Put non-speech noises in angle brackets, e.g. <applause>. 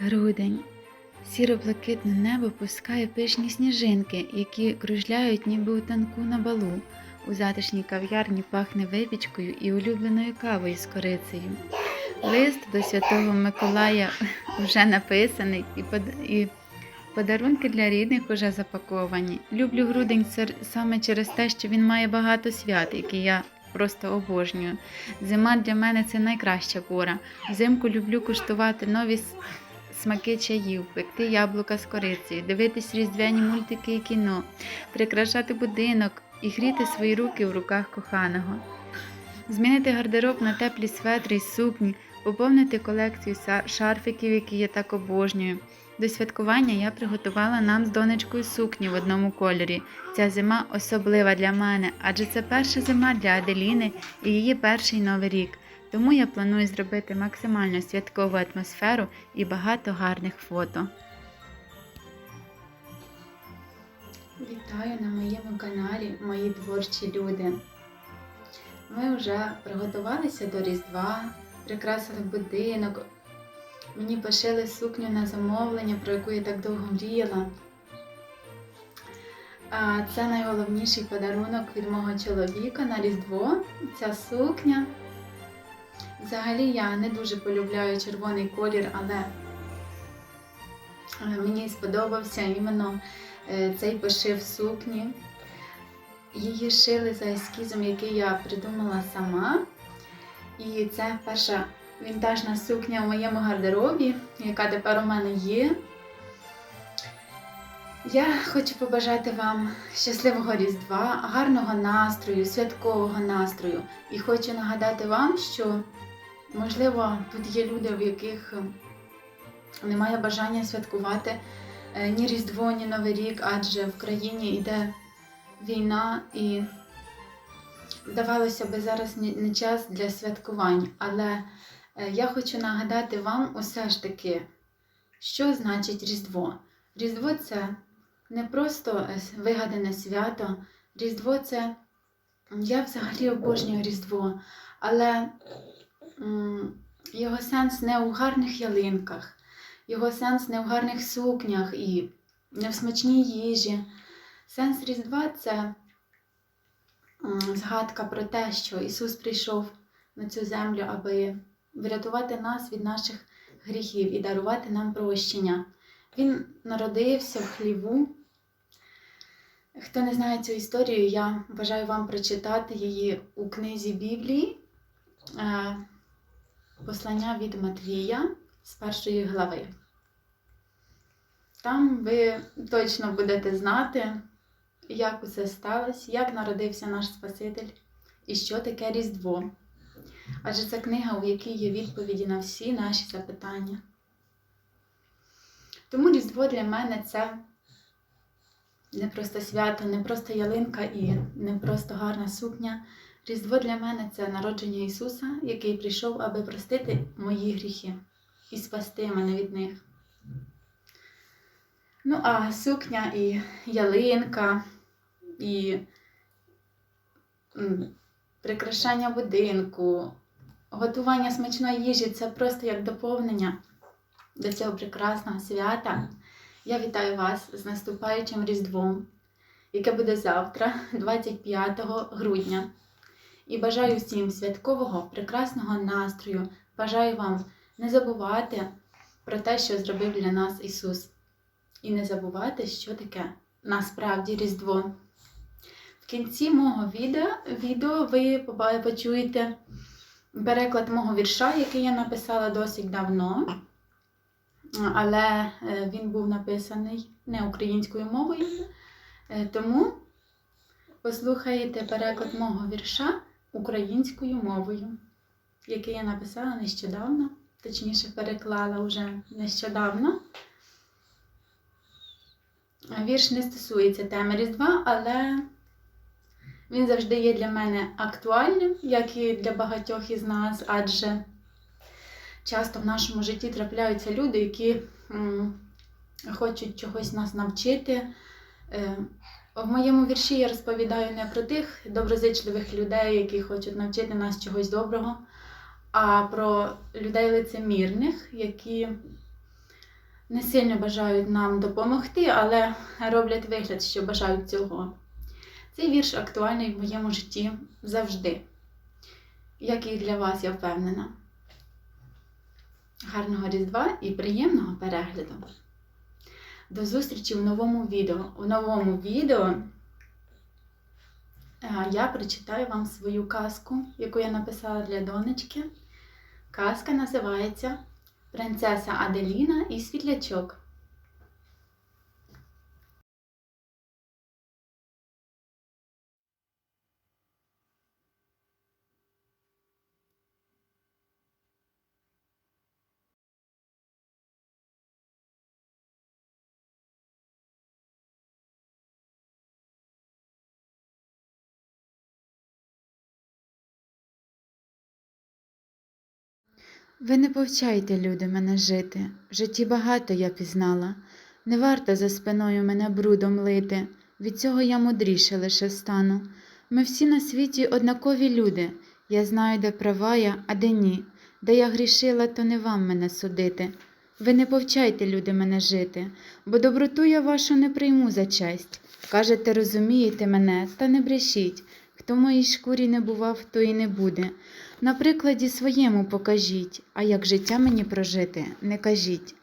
Грудень. Сіро-блакитне небо пускає пишні сніжинки, які кружляють ніби у танку на балу. У затишній кав'ярні пахне випічкою і улюбленою кавою з корицею. Лист до Святого Миколая <laughs> вже написаний, і, подарунки для рідних вже запаковані. Люблю грудень сер- саме через те, що він має багато свят, які я просто обожнюю. Зима для мене це найкраща пора. Взимку люблю куштувати нові смаки чаїв, пекти яблука з корицею, дивитись різдвяні мультики і кіно, прикрашати будинок і гріти свої руки в руках коханого. Змінити гардероб на теплі светри й сукні, поповнити колекцію шарфиків, які я так обожнюю. До святкування я приготувала нам з донечкою сукні в одному кольорі. Ця зима особлива для мене, адже це перша зима для Аделіни і її перший новий рік. Тому я планую зробити максимально святкову атмосферу і багато гарних фото. Вітаю на моєму каналі Мої творчі люди. Ми вже приготувалися до Різдва, прикрасили будинок. Мені пошили сукню на замовлення, про яку я так довго мріяла. Це найголовніший подарунок від мого чоловіка на Різдво. Ця сукня. Взагалі я не дуже полюбляю червоний колір, але е, мені сподобався іменно е, цей пошив сукні. Її шили за ескізом, який я придумала сама. І це перша вінтажна сукня в моєму гардеробі, яка тепер у мене є. Я хочу побажати вам щасливого Різдва, гарного настрою, святкового настрою. І хочу нагадати вам, що, можливо, тут є люди, в яких немає бажання святкувати е, ні Різдво, ні Новий рік, адже в країні йде війна і здавалося би, зараз не час для святкувань. Але е, я хочу нагадати вам усе ж таки, що значить Різдво. Різдво це не просто е, вигадане свято. Різдво це я взагалі обожнюю Різдво, але його сенс не у гарних ялинках, його сенс не в гарних сукнях і не в смачній їжі. Сенс Різдва це згадка про те, що Ісус прийшов на цю землю, аби врятувати нас від наших гріхів і дарувати нам прощення. Він народився в хліву. Хто не знає цю історію, я бажаю вам прочитати її у книзі Біблії, е, послання від Матвія з першої глави. Там ви точно будете знати, як усе сталося, як народився наш Спаситель і що таке Різдво. Адже це книга, у якій є відповіді на всі наші запитання. Тому Різдво для мене це не просто свято, не просто ялинка і не просто гарна сукня. Різдво для мене це народження Ісуса, який прийшов, аби простити мої гріхи і спасти мене від них. Ну, а сукня і ялинка, і прикрашання будинку, готування смачної їжі це просто як доповнення до цього прекрасного свята. Я вітаю вас з наступаючим Різдвом, яке буде завтра, 25 грудня. І бажаю всім святкового, прекрасного настрою. Бажаю вам не забувати про те, що зробив для нас Ісус. І не забувати, що таке насправді Різдво. В кінці мого відео, відео ви почуєте переклад мого вірша, який я написала досить давно але е, він був написаний не українською мовою. Е, Тому послухайте переклад мого вірша українською мовою, який я написала нещодавно, точніше переклала вже нещодавно. Е, Вірш не стосується теми Різдва, але він завжди є для мене актуальним, як і для багатьох із нас, адже часто в нашому житті трапляються люди, які хочуть чогось нас навчити. В моєму вірші я розповідаю не про тих доброзичливих людей, які хочуть навчити нас чогось доброго, а про людей лицемірних, які не сильно бажають нам допомогти, але роблять вигляд, що бажають цього. Цей вірш актуальний в моєму житті завжди, як і для вас, я впевнена. Гарного Різдва і приємного перегляду! До зустрічі в новому відео. У новому відео е, я прочитаю вам свою казку, яку я написала для донечки. Казка називається Принцеса Аделіна і Світлячок. Ви не повчайте, люди, мене жити. В житті багато я пізнала. Не варто за спиною мене брудом лити. Від цього я мудріше лише стану. Ми всі на світі однакові люди. Я знаю, де права я, а де ні. Де я грішила, то не вам мене судити. Ви не повчайте, люди, мене жити, бо доброту я вашу не прийму за честь. Кажете, розумієте мене, та не брешіть. Хто моїй шкурі не бував, то і не буде. На прикладі своєму покажіть, а як життя мені прожити, не кажіть.